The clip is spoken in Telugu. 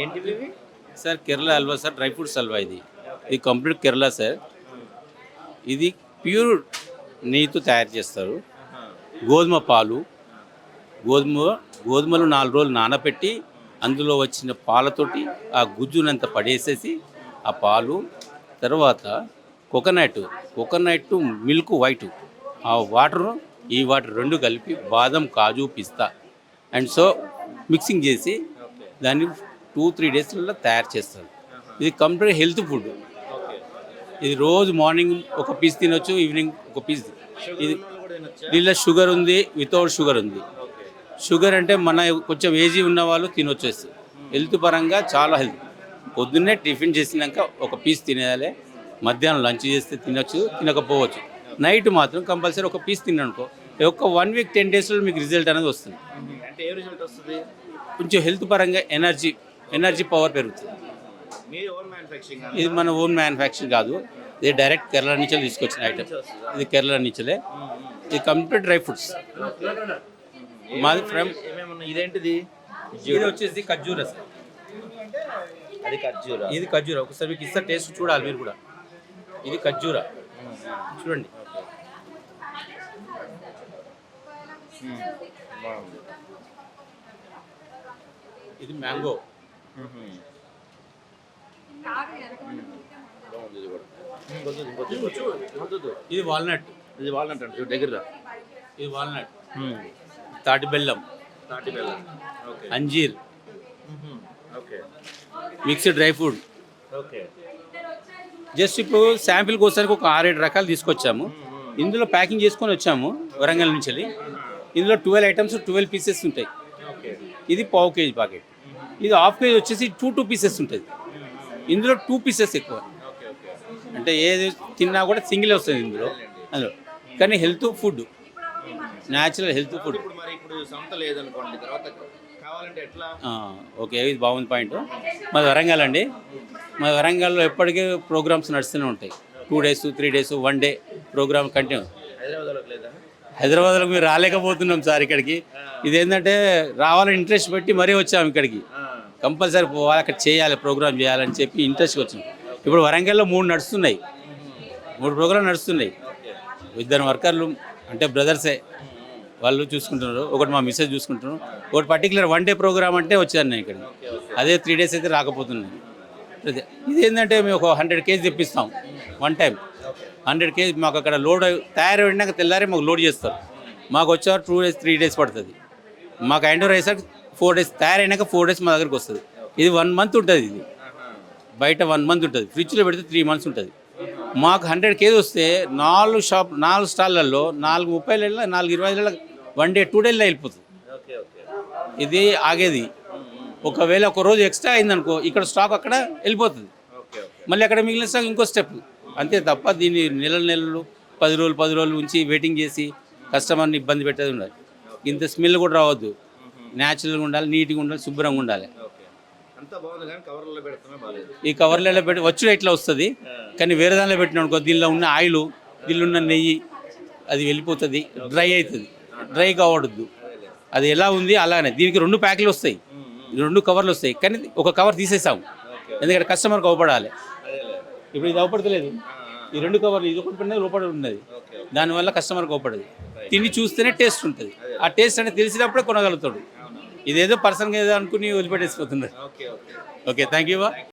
ఏంటివి ఇవి? Sir Kerala halwa sir dry fruits halwa ఇది. ఇది కంప్లీట్ కేరళ సార్. ఇది ప్యూర్ నెయ్యితో తయారు చేస్తారు. గోధుమ పాలు గోధుమ గోధుమలు నాలుగు రోజులు నానబెట్టి అందులో వచ్చిన పాలతోటి ఆ గుజ్జునంత పడేసేసి ఆ పాలు తర్వాత కోకోనట్ కోకోనట్ మిల్క్ వైట్ ఆ వాటర్ ఈ వాటర్ రెండు కలిపి బాదం కాజు పిస్తా. అండ్ సో మిక్సింగ్ చేసి దాన్ని టూ త్రీ డేస్లలో తయారు చేస్తారు. ఇది కంప్లీట్ హెల్త్ ఫుడ్. ఇది రోజు మార్నింగ్ ఒక పీస్ తినొచ్చు ఈవినింగ్ ఒక పీస్ ఇది దీనిలో షుగర్ ఉంది వితౌట్ షుగర్ ఉంది. షుగర్ అంటే మన కొంచెం ఏజీ ఉన్న వాళ్ళు తినొచ్చేసి హెల్త్ పరంగా చాలా హెల్త్. పొద్దున్నే టిఫిన్ చేసినాక ఒక పీస్ తినేయాలి. మధ్యాహ్నం లంచ్ చేస్తే తినొచ్చు తినకపోవచ్చు. నైట్ మాత్రం కంపల్సరీ ఒక పీస్ తిననుకో ఒక వన్ వీక్ టెన్ డేస్లో మీకు రిజల్ట్ అనేది వస్తుంది. అంటే ఏ రిజల్ట్ వస్తుంది? కొంచెం హెల్త్ పరంగా ఎనర్జీ ఎనర్జీ పవర్ పెరుగుతుంది. మ్యానుఫ్యాక్చరింగ్ ఇది మన ఓన్ మ్యానుఫ్యాక్చర్ కాదు. ఇది డైరెక్ట్ కేరళ నుంచి తీసుకొచ్చిన ఐటమ్ ఇది కేరళ నుంచిలే ఇది కంప్లీట్ డ్రై ఫ్రూట్స్ మాది ఫ్రమ్ ఇదేంటిది? ఇది వచ్చేసి ఖర్జూర సార్. అది ఖర్జూర. ఇది ఖర్జూర. ఒకసారి మీకు ఇస్తా టేస్ట్ చూడాలి మీరు కూడా. ఇది ఖర్జూర. చూడండి. ఇది మ్యాంగో ఇది వాల్నట్. ఇది వాల్నట్ అంటే దగ్గర ఇది వాల్నట్. తాటి బెల్లం. తాటి బెల్లం. అంజీర్. Okay. Mixed dry fruit. Okay. Just ఇప్పుడు శాంపిల్ కోసానికి ఒక ఆరేడు రకాలు తీసుకొచ్చాము. ఇందులో ప్యాకింగ్ చేసుకొని వచ్చాము వరంగల్ నుంచి. ఇందులో ట్వెల్వ్ ఐటమ్స్ ట్వెల్వ్ పీసెస్ ఉంటాయి. ఓకే. ఇది పావు కేజీ ప్యాకెట్. ఇది హాఫ్ కేజీ వచ్చేసి టూ టూ పీసెస్ ఉంటుంది. ఇందులో టూ పీసెస్ ఎక్కువ. అంటే ఏది తిన్నా కూడా సింగిల్ వస్తుంది ఇందులో. అందులో. కానీ health food. Natural health food. Okay ఇది బాగుంది పాయింట్. మాది వరంగల్ అండి. మా వరంగల్లో ఎప్పటికీ ప్రోగ్రామ్స్ నడుస్తూనే ఉంటాయి. Two days three days one day program continue హైదరాబాద్లో మీరు రాలేకపోతున్నాం సార్ ఇక్కడికి. ఇదేంటంటే రావాలని ఇంట్రెస్ట్ పెట్టి మరీ వచ్చాము ఇక్కడికి. కంపల్సరీ పోవాలి అక్కడ చేయాలి ప్రోగ్రామ్ చేయాలని చెప్పి ఇంట్రెస్ట్కి వచ్చింది ఇప్పుడు వరంగల్లో మూడు నడుస్తున్నాయి. మూడు ప్రోగ్రాం నడుస్తున్నాయి. ఇద్దరు వర్కర్లు అంటే బ్రదర్సే వాళ్ళు చూసుకుంటున్నారు. ఒకటి మా మిస్సెస్ చూసుకుంటున్నారు. ఒకటి పర్టికులర్ వన్ డే ప్రోగ్రామ్ అంటే వచ్చాను నేను ఇక్కడ. అదే త్రీ డేస్ అయితే రాకపోతున్నాను. అదే ఇది ఏంటంటే మేము ఒక హండ్రెడ్ కేజీ తెప్పిస్తాం వన్ టైం హండ్రెడ్ కేజీ మాకు అక్కడ లోడ్ తయారైనాక తెల్లారి మాకు లోడ్ చేస్తారు. మాకు వచ్చేవారు టూ డేస్ త్రీ డేస్ పడుతుంది. మాకు ఎండోర్ అయ్యేసరికి ఫోర్ డేస్ తయారైనాక ఫోర్ డేస్ మా దగ్గరికి వస్తుంది. ఇది వన్ మంత్ ఉంటుంది ఇది. బయట వన్ మంత్ ఉంటుంది. ఫ్రిడ్జ్లో పెడితే త్రీ మంత్స్ ఉంటుంది. మాకు హండ్రెడ్ కేజీ వస్తే నాలుగు షాప్ నాలుగు స్టాళ్ళల్లో నాలుగు ముప్పై నెలల నాలుగు ఇరవై నెలల వన్ డే టూ డేలో వెళ్ళిపోతుంది. ఇది ఆగేది. ఒకవేళ ఒక రోజు ఎక్స్ట్రా అయిందనుకో ఇక్కడ స్టాక్ అక్కడ వెళ్ళిపోతుంది. మళ్ళీ అక్కడ మిగిలిన స్టాక్ ఇంకో స్టెప్. అంతే తప్ప దీన్ని నెల నెలలు పది రోజులు పది రోజులు ఉంచి వెయిటింగ్ చేసి కస్టమర్ని ఇబ్బంది పెట్టేది ఉండాలి ఇంత స్మెల్ కూడా రావద్దు. న్యాచురల్గా ఉండాలి నీట్గా ఉండాలి శుభ్రంగా ఉండాలి. ఈ కవర్లలో పెట్టి వచ్చుడు ఇట్లా వస్తుంది కానీ వేరే దానిలో పెట్టిన అనుకో దీనిలో ఉన్న ఆయిల్ దీనిలో ఉన్న నెయ్యి అది వెళ్ళిపోతుంది డ్రై అవుతుంది. డ్రై కావడద్దు. అది ఎలా ఉంది? అలానే. దీనికి రెండు ప్యాకెట్లు వస్తాయి. రెండు కవర్లు వస్తాయి. కానీ ఒక కవర్ తీసేసాం ఎందుకంటే కస్టమర్కి అవపడాలి ఇప్పుడు ఇది అవపడతలేదు. ఈ రెండు కవర్లు ఇది ఒకటి పడినది లోపల ఉన్నది. దానివల్ల కస్టమర్కి అవపడదు తిని చూస్తేనే టేస్ట్ ఉంటుంది. ఆ టేస్ట్ అనేది తెలిసినప్పుడే కొనగలుగుతాడు. ఇదేదో పర్సన్గా ఏదో అనుకుని వదిలిపెట్టేసిపోతున్నారు. Okay thank you